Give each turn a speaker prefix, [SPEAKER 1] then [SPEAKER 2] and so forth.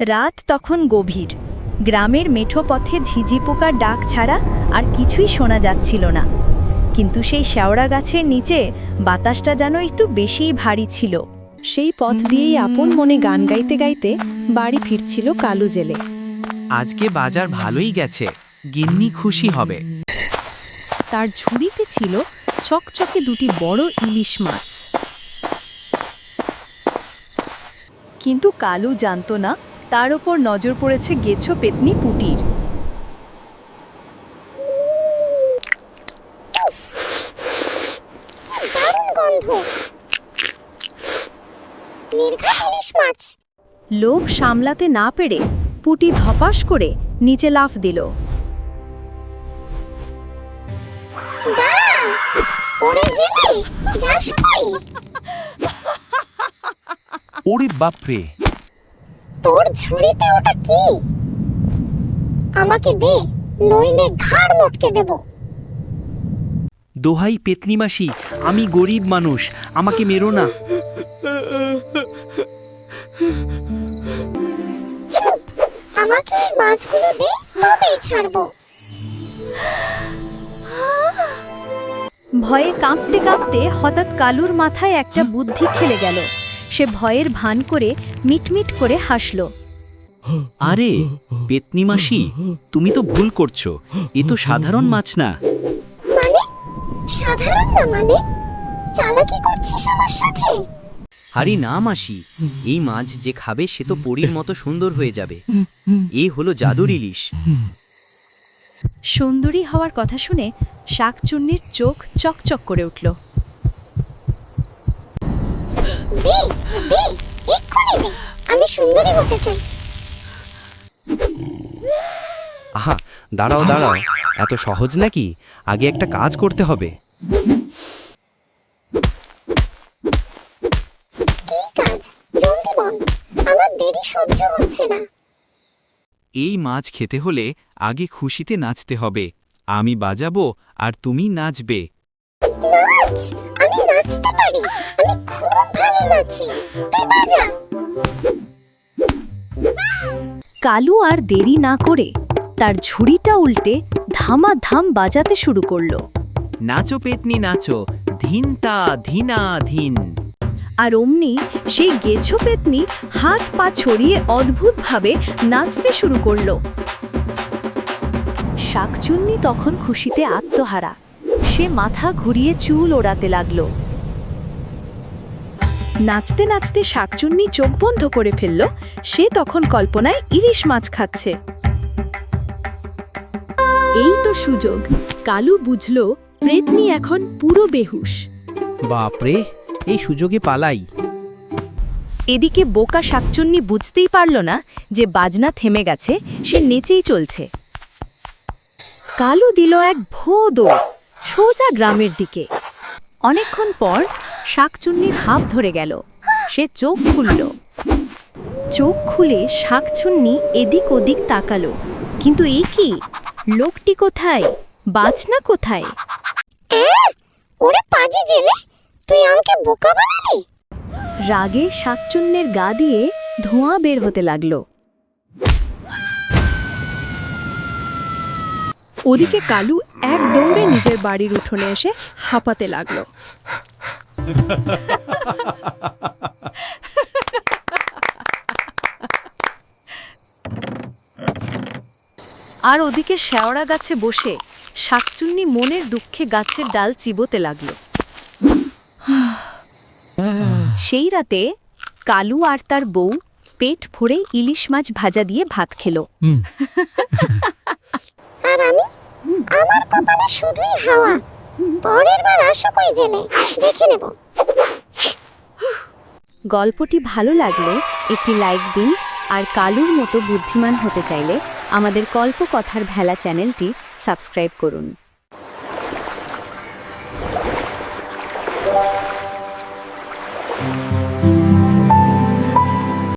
[SPEAKER 1] রাত তখন গভীর। গ্রামের মেঠো পথে ঝিঝি পোকার ডাক ছাড়া আর কিছুই শোনা যাচ্ছিল না। কিন্তু সেই শেওড়া গাছের নিচে বাতাসটা যেন একটু বেশিই ভারী ছিল।
[SPEAKER 2] সেই পথ দিয়েই আপন মনে গান গাইতে গাইতে বাড়ি ফিরছিল কালু জেলে।
[SPEAKER 3] আজকে বাজার ভালোই গেছে গিন্নি খুশি হবে।
[SPEAKER 2] তার ঝুড়িতে ছিল চকচকে দুটি বড় ইলিশ মাছ।
[SPEAKER 1] কিন্তু কালু জানতো না তার ওপর নজর পড়েছে গেছো পেতনি পুটির।
[SPEAKER 4] দারুণ গন্ধ। নির্ঘাত ইলিশ মাছ।
[SPEAKER 2] লোভ সামলাতে না পেরে পুটি ধপাস করে নিচে লাফ দিল।
[SPEAKER 4] ওরে
[SPEAKER 3] বাপরে।
[SPEAKER 4] তোর ঝুড়িতে ওটা কি? আমাকে দে নইলে ঘাড় মটকে দেব।
[SPEAKER 3] দোহাই পেতনি মাসি আমি গরিব মানুষ আমাকে মেরো না।
[SPEAKER 4] চুপ আমাকে এই মাছগুলো দে তবেই ছাড়বো।
[SPEAKER 1] ভয়ে কাঁপতে কাঁপতে হঠাৎ কালুর মাথায় একটা বুদ্ধি খেলে গেল। সে ভয়ের ভান করে মিটমিট করে হাসল।
[SPEAKER 3] আরে পেতনি মাসি তুমি তো ভুল করছ। এ তো সাধারণ মাছ না।
[SPEAKER 4] মানে? সাধারণ না মানে? চালাকি করছিস আমার সাথে?
[SPEAKER 5] আরে না মাসি এই মাছ যে খাবে সে তো পরীর মতো সুন্দর হয়ে যাবে। এ হলো জাদুর ইলিশ।
[SPEAKER 1] সুন্দরী হওয়ার কথা শুনে শাকচুন্নির চোখ চকচক করে উঠল
[SPEAKER 4] দে দে এক্ষুনি দে আমি সুন্দরী হতে চাই।
[SPEAKER 5] আহা দাঁড়াও দাঁড়াও। এত সহজ নাকি? আগে একটা কাজ করতে হবে।
[SPEAKER 4] কি কাজ? জলদি বল। আমার দেরি সহ্য হচ্ছে না।
[SPEAKER 3] এই মাছ খেতে হলে আগে খুশিতে নাচতে হবে। আমি বাজাবো আর তুমি নাচবে।
[SPEAKER 4] নাচ? আমি নাচতে পারি। আমি খুব ভালো নাচি। তুই বাজা।
[SPEAKER 1] কালু আর দেরি না করে তার ঝুড়িটা উল্টে ধামাধাম বাজাতে শুরু করল।
[SPEAKER 3] নাচো পেতনি নাচো। ধিনতা ধিনা ধিন।
[SPEAKER 1] আর অমনি সেই গেছো পেতনি হাত পা ছড়িয়ে অদ্ভুতভাবে নাচতে শুরু করল। শাকচুন্নি তখন খুশিতে আত্মহারা। সে মাথা ঘুরিয়ে চুল ওড়াতে লাগল। নাচতে নাচতে শাকচুন্নি চোখ বন্ধ করে ফেলল সে তখন কল্পনায় ইলিশ মাছ খাচ্ছে। এই তো সুযোগ কালু বুঝল প্রেতনি এখন পুরো বেহুশ।
[SPEAKER 5] বাপরে এই সুযোগে পালাই।
[SPEAKER 1] এদিকে বোকা শাকচুন্নি বুঝতেই পারল না যে বাজনা থেমে গেছে সে নেচেই চলছে। কালু দিল এক ভো দৌড় সোজা গ্রামের দিকে। অনেকক্ষণ পর শাকচুন্নির হাঁপ ধরে গেল। সে চোখ খুলল। চোখ খুলে শাকচুন্নি এদিক ওদিক তাকালো। কিন্তু এই কি? লোকটি কোথায়? বাজনা কোথায়?
[SPEAKER 4] ওরে পাজি জেলে তুই আমাকে বোকা বানালি?
[SPEAKER 1] রাগে শাকচুন্নের গা দিয়ে ধোঁয়া বের হতে লাগল।
[SPEAKER 2] ওদিকে কালু এক দৌড়ে নিজের বাড়ির উঠোনে এসে হাঁপাতে লাগল।
[SPEAKER 1] আর ওদিকে শেওড়া গাছে বসে শাকচুন্নি মনের দুঃখে গাছের ডাল চিবোতে লাগল। সেই রাতে কালু আর তার বউ পেট ভরে ইলিশ মাছ ভাজা দিয়ে ভাত খেল।
[SPEAKER 4] আর আমি? আমার কপালে শুধুই হাওয়া। পরের বার আসো কই জেলে? দেখে নেব।
[SPEAKER 1] গল্পটি ভালো লাগলে একটি লাইক দিন আর কালুর মতো বুদ্ধিমান হতে চাইলে আমাদের কল্পকথার ভেলা চ্যানেলটি সাবস্ক্রাইব করুন।